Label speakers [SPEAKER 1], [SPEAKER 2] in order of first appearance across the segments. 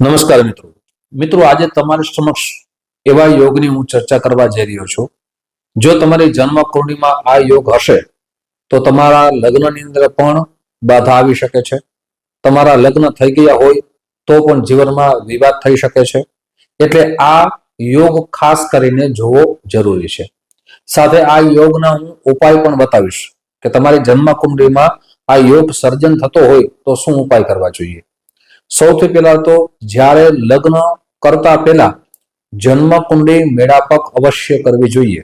[SPEAKER 1] નમસ્કાર મિત્રો. મિત્રો, આજે તમારી સમક્ષ એવા યોગની હું ચર્ચા કરવા જઈ રહ્યો છું. જો તમારી જન્મ કુંડળીમાં આ યોગ હશે, તો તમારા લગ્નની અંદર પણ બાધા આવી શકે છે. તમારા લગ્ન થઈ ગયા હોય, તો પણ જીવનમાં વિવાદ થઈ શકે છે. એટલે આ યોગ ખાસ કરીને જોવો જરૂરી છે. સાથે આ યોગના હું ઉપાય પણ બતાવીશ કે તમારી જન્મ કુંડળીમાં આ યોગ સર્જન થતો હોય, તો શું ઉપાય કરવા જોઈએ? સૌથી પહેલા તો જ્યારે લગ્ન કરતા પહેલા જન્મ કુંડળી મેળાપક અવશ્ય કરવી જોઈએ.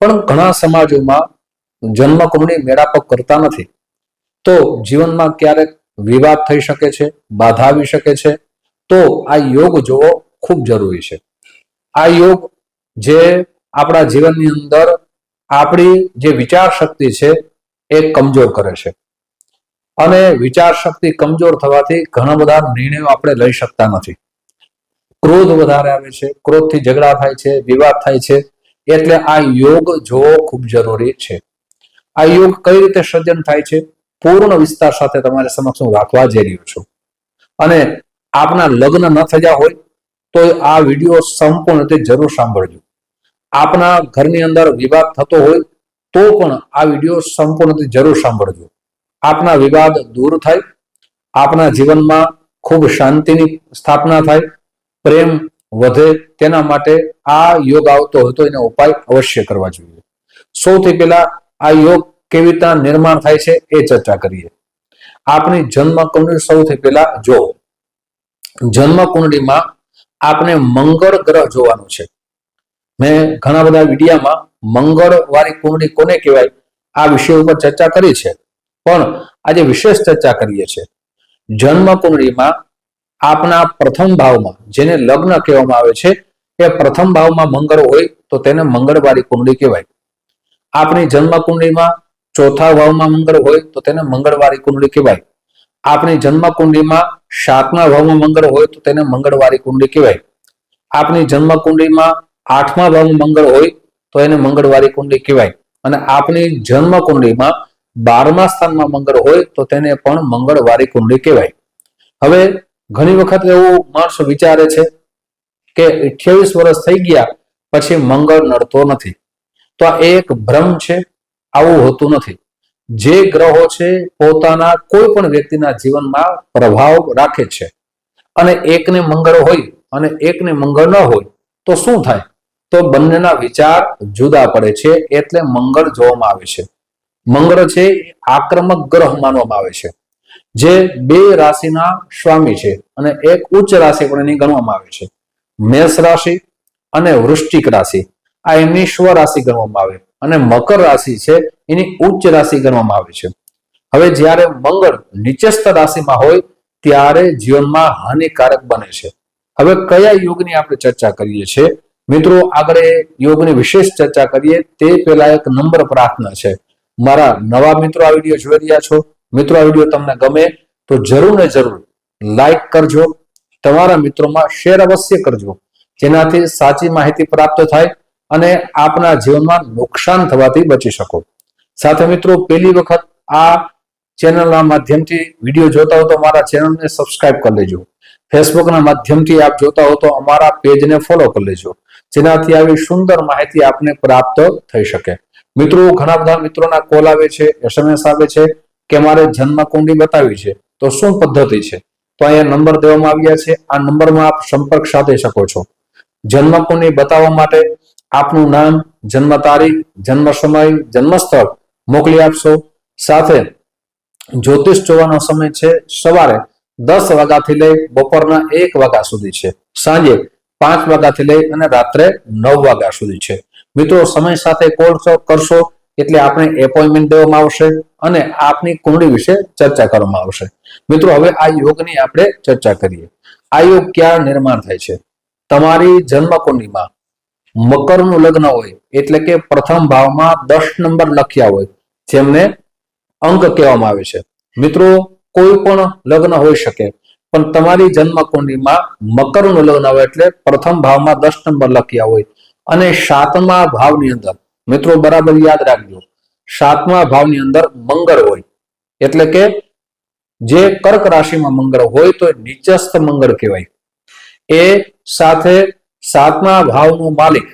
[SPEAKER 1] પણ ઘણા સમાજોમાં જન્મ કુંડળી મેળાપક કરતા નથી. તો જીવનમાં ક્યારેક વિવાદ થઈ શકે છે, બાધા આવી શકે છે. તો આ યોગ જોવો ખૂબ જરૂરી છે. આ યોગ જે આપણા જીવનની અંદર આપણી જે વિચાર શક્તિ છે એ કમજોર કરે છે. અને વિચાર શક્તિ કમજોર થવાથી ઘણા બધા નિર્ણયો આપણે લઈ શકતા નથી. ક્રોધ વધારે આવે છે, ક્રોધથી ઝઘડા થાય છે, વિવાદ થાય છે, એટલે આ યોગ જોવો ખૂબ જરૂરી છે. આ યોગ કઈ રીતે સર્જન થાય છે, પૂર્ણ વિસ્તાર સાથે તમારે સમક્ષ હું રાખવા જઈ રહ્યો છું. અને આપના લગ્ન ન થયા હોય, તો આ વીડિયો સંપૂર્ણ રીતે જરૂર સાંભળજો. આપના ઘરની અંદર વિવાદ થતો હોય, તો પણ આ વીડિયો સંપૂર્ણ રીતે જરૂર સાંભળજો. આપના વિવાદ દૂર થાય, આપના જીવનમાં ખૂબ શાંતિની સ્થાપના થાય, પ્રેમ વધે તેના માટે આ યોગ આવતો હોય તો એનો ઉપાય અવશ્ય કરવા જોઈએ. સૌથી પહેલા આ યોગ કેવી રીતના નિર્માણ થાય છે એ ચર્ચા કરીએ. આપની જન્મ કુંડળી સૌથી પહેલા જો જન્મ કુંડળીમાં આપણે મંગળ ગ્રહ જોવાનું છે. મેં ઘણા બધા વિડીયામાં મંગળ વાળી કુંડળી કોને કહેવાય આ વિષય ઉપર ચર્ચા કરી છે. પણ આજે વિશેષ ચર્ચા કરીએ છીએ. જન્મ કુંડળીમાં આપના પ્રથમ ભાવમાં, જેને લગ્ન કહેવામાં આવે છે, એ પ્રથમ ભાવમાં મંગળ હોય તો તેને મંગળવાળી કુંડળી કહેવાય. આપણી જન્મ કુંડળીમાં ચોથા ભાવમાં મંગળ હોય તો તેને મંગળવાળી કુંડળી કહેવાય. આપની જન્મ કુંડળીમાં સાતમા ભાવમાં મંગળ હોય તો તેને મંગળવાળી કુંડળી કહેવાય. આપની જન્મ કુંડળીમાં આઠમા ભાવમાં મંગળ હોય તો એને મંગળવાળી કુંડળી કહેવાય. અને આપની જન્મ કુંડળીમાં બારમા સ્થાનમાં મંગળ હોય તો તેને પણ મંગળવારી કુંડળી કહેવાય. હવે ઘણી વખત એવું માણસ વિચારે છે કે અઠ્યાવીસ વર્ષ થઈ ગયા પછી મંગળ નડતો નથી. તો આ એક ભ્રમ છે, આવું હોતું નથી. જે ગ્રહો છે પોતાના કોઈ પણ વ્યક્તિના જીવનમાં પ્રભાવ રાખે છે. અને એકને મંગળ હોય અને એકને મંગળ ન હોય તો શું થાય? તો બંનેના વિચાર જુદા પડે છે, એટલે મંગળ જોવામાં આવે છે. મંગળ છે, આક્રમક ગ્રહ માનવામાં આવે છે. જે બે રાશિના સ્વામી છે અને એક ઉચ્ચ રાશિ પણ એની ગણવામાં આવે છે. મેષ રાશિ અને વૃશ્ચિક રાશિ, આ એમની સ્વ રાશિ ગણવામાં આવે અને મકર રાશિ છે, એની ઉચ્ચ રાશિ ગણવામાં આવે છે. હવે જ્યારે મંગળ નીચસ્થ રાશિમાં હોય, ત્યારે જીવનમાં હાનિકારક બને છે. હવે કયા યોગની આપણે ચર્ચા કરીએ છીએ? મિત્રો, આગળ યોગની વિશેષ ચર્ચા કરીએ, તે પહેલા એક નંબર પ્રાર્થના છે. મારા નવા મિત્રો આ વીડિયો જોઈ રહ્યા છો, મિત્રો આ વીડિયો તમને ગમે તો જરૂર ને જરૂર લાઈક કરજો, તમારા મિત્રોમાં શેર અવશ્ય કરજો, જેનાથી સાચી માહિતી પ્રાપ્ત થાય અને આપના જીવનમાં નુકસાન થવાથી બચી શકો. સાથે મિત્રો, પહેલી વખત આ ચેનલના માધ્યમથી વીડિયો જોતા હો તો અમારા ચેનલને સબસ્ક્રાઇબ કરી લેજો. ફેસબુકના માધ્યમથી આપ જોતા હો તો અમારા પેજને ફોલો કરી લેજો, જેનાથી આવી સુંદર માહિતી આપને પ્રાપ્ત થઈ શકે. મિત્રો, ઘણા બધા મિત્રોના કોલ આવે છે એસએમએસ આવે છે, કે મારે જન્મ કુંડી બતાવી છે. તો શું પદ્ધતિ છે? તો અહીંયા નંબર દેવામાં આવ્યા છે. આ નંબરમાં આપ સંપર્ક સાધી શકો છો. જન્મ કુંડી બતાવવા માટે આપનું નામ જન્મ તારીખ જન્મ સમય જન્મ સ્થળ મોકલી આપશો. સાથે જ્યોતિષ જોવાનો સમય છે સવારે દસ વાગ્યાથી લઈ બપોરના એક વાગ્યા સુધી છે. સાંજે પાંચ વાગ્યાથી લઈ અને રાત્રે નવ વાગ્યા સુધી છે. મિત્રો, સમય સાથે કોલ કરશો એટલે આપણે એપોઇન્ટમેન્ટ દેવામાં આવશે અને આપની કુંડળી વિશે ચર્ચા કરવામાં આવશે. મિત્રો, હવે આ યોગની આપણે ચર્ચા કરીએ. આ યોગ ક્યાં નિર્માણ થાય છે? તમારી જન્મ કુંડળીમાં મકરનું લગ્ન હોય, એટલે કે પ્રથમ ભાવમાં દસ નંબર લખ્યા હોય, જેમને અંક કહેવામાં આવે છે. મિત્રો, કોઈ પણ લગ્ન હોઈ શકે, પણ તમારી જન્મ કુંડળીમાં મકરનું લગ્ન હોય એટલે પ્રથમ ભાવમાં દસ નંબર લખ્યા હોય અને સાતમા ભાવની અંદર, મિત્રો બરાબર યાદ રાખજો, સાતમા ભાવની અંદર મંગળ હોય. એટલે કે જે કર્ક રાશિમાં મંગળ હોય તો નીચસ્થ મંગળ કહેવાય. એ સાથે સાતમા ભાવનો માલિક,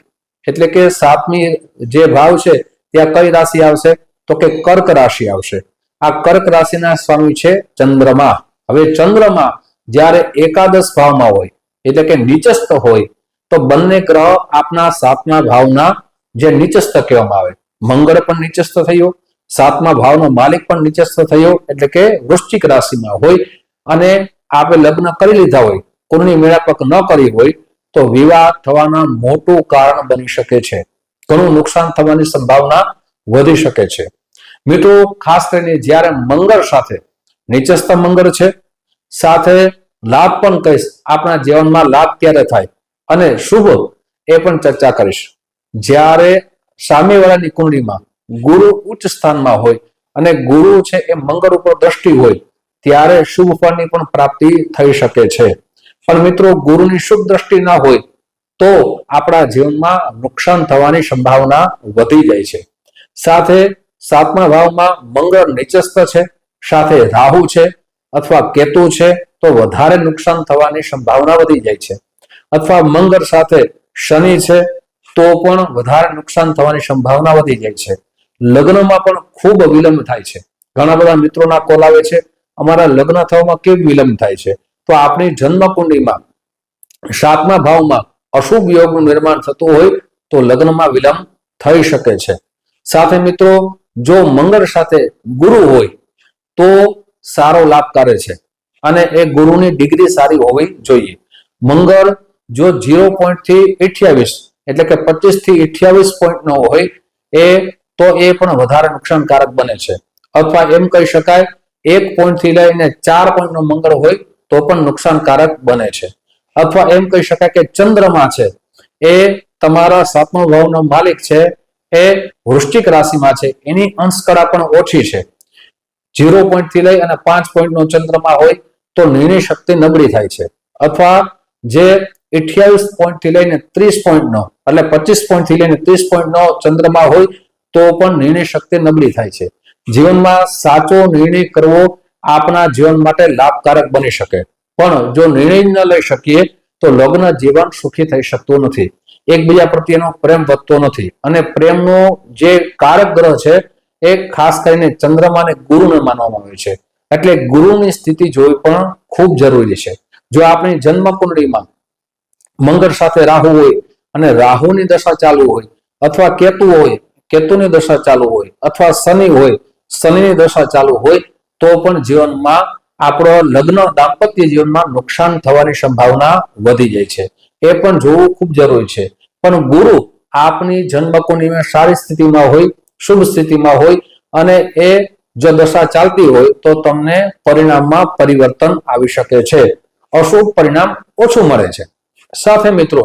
[SPEAKER 1] એટલે કે સાતમી જે ભાવ છે, ત્યાં કઈ રાશિ આવશે? તો કે કર્ક રાશિ આવશે. આ કર્ક રાશિના સ્વામી છે ચંદ્રમા. હવે ચંદ્રમા જ્યારે એકાદશ ભાવમાં હોય, એટલે કે નીચસ્થ હોય તો બંને ગ્રહ આપના સાતમા ભાવના જે નીચસ્થ કહેવામાં આવે. મંગળ પણ નીચસ્થ થયો, સાતમા ભાવનો માલિક પણ નીચસ્થ થયો, એટલે કે વૃશ્ચિક રાશિમાં હોય અને આપણે લગ્ન કરી લીધા હોય કુળની મેળાપક ન કરી હોય, તો વિવાહ થવાના મોટું કારણ બની શકે છે. ઘણું નુકસાન થવાની સંભાવના વધી શકે છે. મિત્રો, ખાસ કરીને જ્યારે મંગળ સાથે, નીચસ્થ મંગળ છે, સાથે લાભ પણ કહીશ. આપણા જીવનમાં લાભ ક્યારે થાય? અને શુભ એ પણ ચર્ચા કરીશ. જ્યારે સામેવાળાની કુંડળીમાં ગુરુ ઉચ્ચ સ્થાનમાં હોય અને ગુરુ છે એ મંગળ ઉપર દ્રષ્ટિ હોય, ત્યારે શુભ ફળની પણ પ્રાપ્તિ થઈ શકે છે. પણ મિત્રો, ગુરુની શુભ દ્રષ્ટિ ના હોય તો આપણા જીવનમાં નુકસાન થવાની સંભાવના વધી જાય છે. સાથે સાતમા ભાવમાં મંગળ નીચસ્થ છે, સાથે રાહુ છે અથવા કેતુ છે, તો વધારે નુકસાન થવાની સંભાવના વધી જાય છે. અથવા મંગળ સાથે શનિ છે, તો પણ વધારે નુકસાન થવાની સંભાવના વધી જાય છે. લગ્નમાં પણ ખૂબ વિલંબ થાય છે. ઘણા બધા મિત્રોના કોલ આવે છે, અમારા લગ્ન થવામાં કેમ વિલંબ થાય છે? તો આપણી જન્મ કુંડળીમાં સાતમા ભાવમાં અશુભ યોગનું નિર્માણ થતું હોય, તો લગ્નમાં વિલંબ થઈ શકે છે. સાથે મિત્રો, જો મંગળ સાથે ગુરુ હોય, તો સારો લાભ કરે છે. અને એ ગુરુની ડિગ્રી સારી હોવી જોઈએ. મંગળ જો ઝીરો પોઈન્ટથી અઠ્યાવીસ, એટલે કે પચીસથી અઠ્યાવીસ પોઈન્ટ નો હોય, એ તો એ પણ વધારે નુકસાનકારક બને છે. અથવા એમ કહી શકાય, એક પોઈન્ટથી લઈને ચાર પોઈન્ટ નો મંગળ હોય, તો પણ નુકસાનકારક બને છે. અથવા એમ કહી શકાય કે ચંદ્રમા છે, એ તમારા સાતમો ભાવનો માલિક છે, એ વૃષ્ટિક રાશિમાં છે, એની અંશકળા પણ ઓછી છે. ઝીરો પોઈન્ટથી લઈ અને પાંચ પોઈન્ટ નો ચંદ્રમા હોય, તો નિર્ણય શક્તિ નબળી થાય છે. અથવા જે અઠ્યાવીસ પોઈન્ટથી લઈને ત્રીસ પોઈન્ટ નો એટલે પચીસ પોઈન્ટથી લઈને ત્રીસ પોઈન્ટ નો ચંદ્રમા હોય, તો પણ નિર્ણય શક્તિ નબળી થાય છે. જીવનમાં સાચો નિર્ણય કરવો આપણા જીવન માટે લાભકારક બની શકે. પણ જો નિર્ણય ન લઈ શકીએ, તો લગ્ન જીવન સુખી થઈ શકતું નથી. એકબીજા પ્રત્યેનો પ્રેમ વધતો નથી. અને પ્રેમનો જે કારક ગ્રહ છે, એ ખાસ કરીને ચંદ્રમાને ગુરુને માનવામાં આવે છે. એટલે ગુરુની સ્થિતિ જોવી પણ ખૂબ જરૂરી છે. જો આપણી જન્મ કુંડળીમાં મંગળ સાથે રાહુ હોય અને રાહુની દશા ચાલુ હોય, અથવા કેતુ હોય, કેતુની દશા ચાલુ હોય, અથવા શનિ હોય, શનિની દશા ચાલુ હોય, તો પણ જીવનમાં આપણો લગ્ન દાંપત્ય જીવનમાં નુકસાન થવાની સંભાવના વધી જાય છે. એ પણ જોવું ખૂબ જરૂરી છે. પણ ગુરુ આપની જન્મકુની સારી સ્થિતિમાં હોય, શુભ સ્થિતિમાં હોય અને એ જો દશા ચાલતી હોય, તો તમને પરિણામમાં પરિવર્તન આવી શકે છે. અશુભ પરિણામ ઓછું મળે છે. સાથે મિત્રો,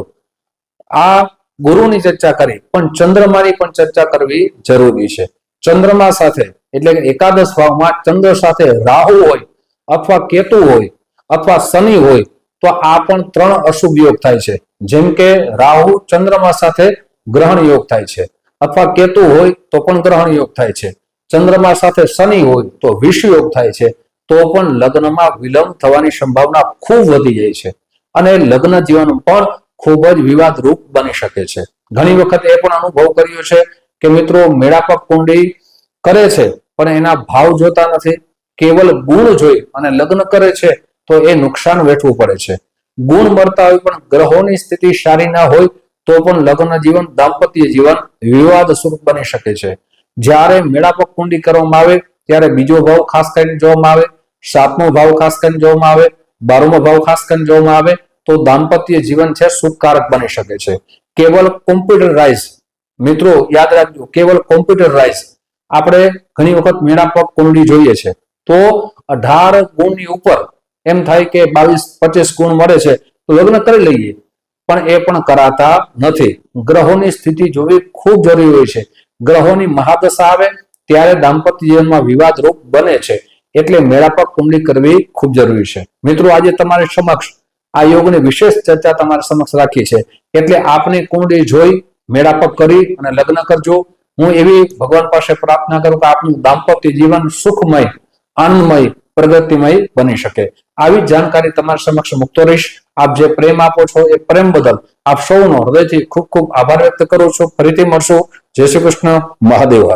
[SPEAKER 1] આ ગુરુની ચર્ચા કરી, પણ ચંદ્રમાની પણ ચર્ચા કરવી જરૂરી છે. ચંદ્રમા સાથે, એટલે કે એકાદશ ભાવમાં ચંદ્ર સાથે રાહુ હોય, અથવા કેતુ હોય, અથવા શનિ હોય, તો આ પણ ત્રણ અશુભ યોગ થાય છે. જેમ કે રાહુ ચંદ્રમા સાથે ગ્રહણ યોગ થાય છે, અથવા કેતુ હોય, તો પણ ગ્રહણ યોગ થાય છે. ચંદ્રમા સાથે શનિ હોય, તો વિષ યોગ થાય છે, તો પણ લગ્નમાં વિલંબ થવાની સંભાવના ખૂબ વધી જાય છે. અને લગ્ન જીવન પણ ખૂબ જ વિવાદરૂપ બની શકે છે. ઘણી વખત એ પણ અનુભવ કર્યો છે કે મિત્રો મેળાપક કુંડી કરે છે, પણ એના ભાવ જોતા નથી. કેવલ ગુણ જોઈ અને લગ્ન કરે છે, તો એ નુકસાન વેઠવું પડે છે. ગુણ મળતા હોય પણ ગ્રહોની સ્થિતિ સારી ના હોય, તો પણ લગ્ન જીવન, દાંપત્ય જીવન વિવાદ સ્વરૂપ બની શકે છે. જ્યારે મેળાપક કુંડી કરવામાં આવે, ત્યારે બીજો ભાવ ખાસ કરીને જોવામાં આવે, સાતમો ભાવ ખાસ કરીને જોવામાં આવે બારમો ભાવ ખાસ કરીને જોવામાં આવે તો દાંપત્ય જીવન છે સુખકારક બની શકે છે. કેવલ કોમ્પ્યુટરાઇઝ મિત્રો યાદ રાખજો, કેવલ કોમ્પ્યુટરાઇઝ આપણે ઘણી વખત મેળાપક કુંડળી જોઈએ છે. તો અઢાર ગુણની ઉપર એમ થાય કે બાવીસ, પચીસ ગુણ મળે છે, તો લગ્ન કરી લઈએ. પણ એ પણ કરાતા નથી. ગ્રહોની સ્થિતિ જોવી ખૂબ જરૂરી હોય છે. ગ્રહોની મહાદશા આવે ત્યારે દાંપત્ય જીવનમાં વિવાદરૂપ બને છે. એટલે મેળાપક કુંડલી કરવી ખૂબ જરૂરી છે. મિત્રો, આજે તમારી સમક્ષ આ યોગની વિશેષ ચર્ચા તમારા સમક્ષ રાખી છે. એટલે આપની કુંડલી જોઈ મેળાપક કરી અને લગ્ન કરજો. હું એવી ભગવાન પાસે પ્રાર્થના કરું કે આપનું દાંપત્ય જીવન સુખમય, આનંદમય, પ્રગતિમય બની શકે. આવી જાણકારી તમારા સમક્ષ મૂકતો રહીશ. આપ જે પ્રેમ આપો છો એ પ્રેમ બદલ આપ સૌનો હૃદયથી ખૂબ ખૂબ આભાર વ્યક્ત કરું છું. ફરીથી મળશું. જય શ્રી કૃષ્ણ. મહાદેવ.